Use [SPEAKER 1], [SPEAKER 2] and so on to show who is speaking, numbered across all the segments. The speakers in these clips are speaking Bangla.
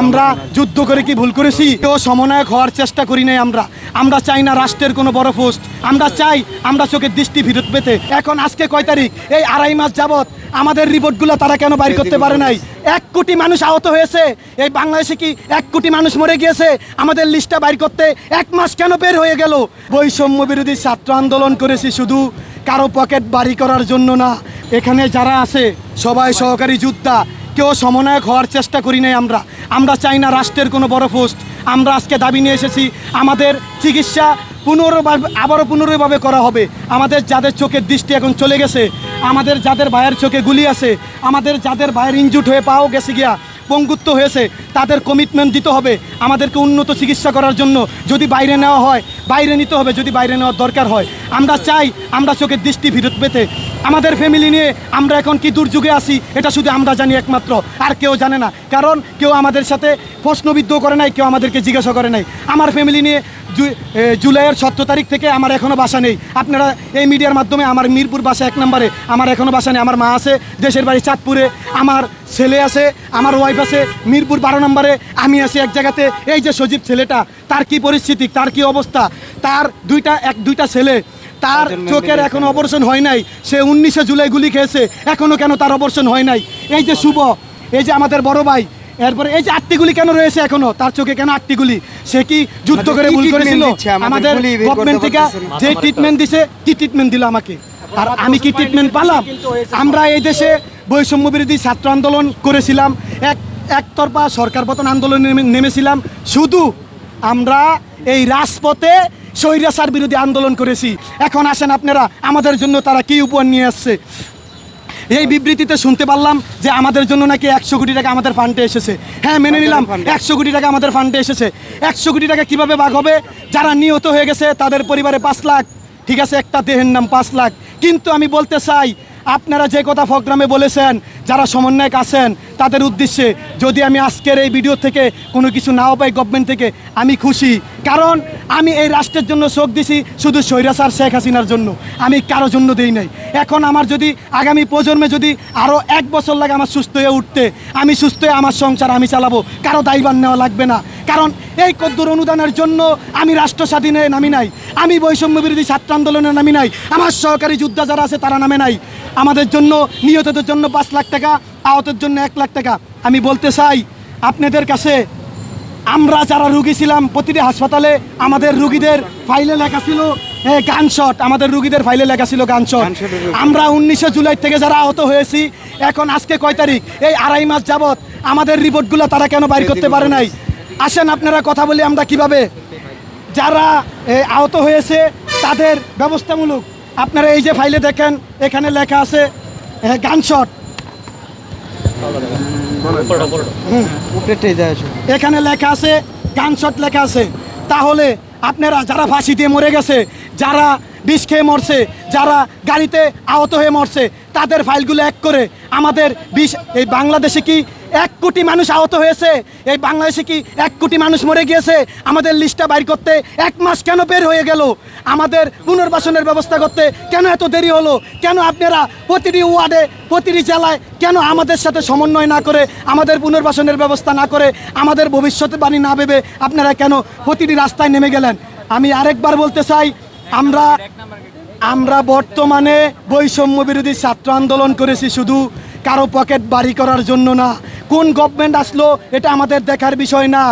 [SPEAKER 1] আমরা যুদ্ধ করে কি ভুল করেছি? কেউ সমন্বয়ক হওয়ার চেষ্টা করি নাই আমরা। আমরা চাই না রাষ্ট্রের কোনো বড় পোস্ট। আমরা চাই আমরা চোখের দৃষ্টি ফিরত পেতে। এখন আজকে কয় তারিখ? এই আড়াই মাস যাবত আমাদের রিপোর্টগুলো তারা কেন বাইর করতে পারে নাই? এক কোটি মানুষ আহত হয়েছে। এই বাংলাদেশে কি এক কোটি মানুষ মরে গিয়েছে? আমাদের লিস্টটা বাইর করতে এক মাস কেন বের হয়ে গেল? বৈষম্য বিরোধী ছাত্র আন্দোলন করেছি শুধু কারও পকেট বাড়ি করার জন্য না। এখানে যারা আছে, সবাই সহকারী যোদ্ধা। কেউ সমন্বয়ক হওয়ার চেষ্টা করি নাই আমরা। আমরা চাই না রাষ্ট্রের কোনো বড় পোস্ট। আমরা আজকে দাবি নিয়ে এসেছি, আমাদের চিকিৎসা পুনর্ভাবে আবারও পুনরায়ভাবে করা হবে। আমাদের যাদের চোখের দৃষ্টি এখন চলে গেছে, আমাদের যাদের ভাইয়ের চোখে গুলি আছে, আমাদের যাদের ভাইয়ের ইনজুট হয়ে পাও গেছে গিয়া, পঙ্গুত্ব হয়েছে, তাদের কমিটমেন্ট দিতে হবে। আমাদেরকে উন্নত চিকিৎসা করার জন্য যদি বাইরে নেওয়া হয়, বাইরে নিতে হবে যদি বাইরে নেওয়ার দরকার হয়। আমরা চাই আমরা চোখের দৃষ্টি ফিরত পেতে। আমাদের ফ্যামিলি নিয়ে আমরা এখন কি দুর্যোগে আছি, এটা শুধু আমরা জানি একমাত্র, আর কেউ জানে না। কারণ কেউ আমাদের সাথে প্রশ্নবিদ্ধ করে নাই, কেউ আমাদেরকে জিজ্ঞাসা করে নাই। আমার ফ্যামিলি নিয়ে জুলাইয়ের সতেরো তারিখ থেকে আমার এখনও বাসা নেই। আপনারা এই মিডিয়ার মাধ্যমে, আমার মিরপুর বাসা এক নম্বরে, আমার এখনও বাসা নেই, আমার মা আছে, দেশের বাড়ি চাঁদপুরে, আমার ছেলে আছে, আমার ওয়াইফ আছে, মিরপুর বারো নম্বরে, আমি আছি এক জায়গাতে। এই যে সজীব ছেলেটা, তার কি পরিস্থিতি, তার কি অবস্থা? তার দুইটা, এক, দুইটা ছেলে তার চোখের এখন অপারেশন হয় নাই। সে উনিশে জুলাই গুলি খেয়েছে এখনও কেন তার অপারেশন হয় নাই? এই যে শুভ এই যে আমাদের বড় ভাই এরপরে এই যে আটটিগুলি কেন রয়েছে এখনও? তার চোখে কেন আটটিগুলি সে কি যুদ্ধ করে ভুল করেছিল?
[SPEAKER 2] আমাদের
[SPEAKER 1] গভর্নমেন্ট থেকে যে ট্রিটমেন্ট দিছে কি ট্রিটমেন্ট দিল আমাকে? আর আমি কি ট্রিটমেন্ট পালাম? আমরা এই দেশে বৈষম্য বিরোধী ছাত্র আন্দোলন করেছিলাম। এক একতরফা সরকার পতন আন্দোলনে নেমেছিলাম। শুধু আমরা এই রাজপথে স্বৈরাচার বিরোধী আন্দোলন করেছি। এখন আসেন আপনারা আমাদের জন্য তারা কি উপহার নিয়ে আসছে? এই বিবৃতিতে শুনতে পারলাম যে আমাদের জন্য নাকি একশো কোটি টাকা আমাদের ফান্ডে এসেছে। হ্যাঁ মেনে নিলাম একশো কোটি টাকা আমাদের ফান্ডে এসেছে। একশো কোটি টাকা কীভাবে ভাগ হবে? যারা নিহত হয়ে গেছে তাদের পরিবারে পাঁচ লাখ। ঠিক আছে একটা দেহের নাম পাঁচ লাখ। কিন্তু আমি বলতে চাই আপনারা যে কথা প্রোগ্রামে বলেছেন যারা সমন্বয়ক আছেন তাদের উদ্দেশ্যে যদি আমি আজকের এই ভিডিও থেকে কোনো কিছু নাও পাই গভর্নমেন্ট থেকে, আমি খুশি। কারণ আমি এই রাষ্ট্রের জন্য চোখ দিছি শুধু স্বৈরাচার শেখ হাসিনার জন্য। আমি কারও জন্য দেই নাই। এখন আমার যদি আগামী প্রজন্মে যদি আরও এক বছর লাগে আমার সুস্থ হয়ে উঠতে, আমি সুস্থ হয়ে আমার সংসার আমি চালাবো। কারও দায়ভার নেওয়া লাগবে না। কারণ এই কদ্দুর অনুদানের জন্য আমি রাষ্ট্র স্বাধীনে নামি নাই। আমি বৈষম্য বিরোধী ছাত্র আন্দোলনে নামি নাই। আমার সহকারী যোদ্ধা যারা আছে তারা নামে নাই। আমাদের জন্য, নিহতদের জন্য পাঁচ লাখ টাকা আহতের জন্য এক লাখ টাকা। আমি বলতে চাই আপনাদের কাছে আমরা যারা রুগী ছিলাম প্রতিটি হাসপাতালে আমাদের রুগীদের ফাইলে লেখা ছিল গানশট আমাদের রুগীদের ফাইলে লেখা ছিল গানশট
[SPEAKER 2] Gunshot এর
[SPEAKER 1] আমরা উনিশে জুলাই থেকে যারা আহত হয়েছি এখন আজকে কয় তারিখ? এই আড়াই মাস যাবত আমাদের রিপোর্টগুলো তারা কেন বাইর করতে পারে নাই? আসেন আপনারা কথা বলি আমরা কীভাবে? যারা আহত হয়েছে তাদের ব্যবস্থামূলক। আপনারা এই যে ফাইলে দেখেন এখানে লেখা আছে গানশট
[SPEAKER 2] দেওয়া আছে।
[SPEAKER 1] এখানে লেখা আছে গানশট লেখা আছে। তাহলে আপনারা যারা ফাঁসি দিয়ে মরে গেছে যারা বিষ খেয়ে মরছে যারা গাড়িতে আহত হয়ে মরছে তাদের ফাইলগুলো এক করে আমাদের বিষ এই বাংলাদেশে কি এক কোটি মানুষ আহত হয়েছে। এই বাংলাদেশে কি এক কোটি মানুষ মরে গিয়েছে? আমাদের লিস্টটা বাইর করতে এক মাস কেন বের হয়ে গেল? আমাদের পুনর্বাসনের ব্যবস্থা করতে কেন এত দেরি হলো? কেন আপনারা প্রতিটি ওয়ার্ডে, প্রতিটি জেলায় কেন আমাদের সাথে সমন্বয় না করে, আমাদের পুনর্বাসনের ব্যবস্থা না করে, আমাদের ভবিষ্যতে বাণী না ভেবে আপনারা কেন প্রতিটি রাস্তায় নেমে গেলেন? আমি আরেকবার বলতে চাই, আমরা আমরা বর্তমানে বৈষম্য বিরোধী ছাত্র আন্দোলন করেছি শুধু কারও পকেট বাড়ি করার জন্য না। কোন গভর্নমেন্ট আসলো এটা আমাদের দেখার বিষয় না।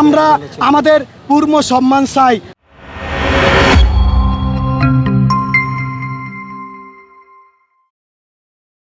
[SPEAKER 1] আমরা আমাদের পূর্ণ সম্মান চাই।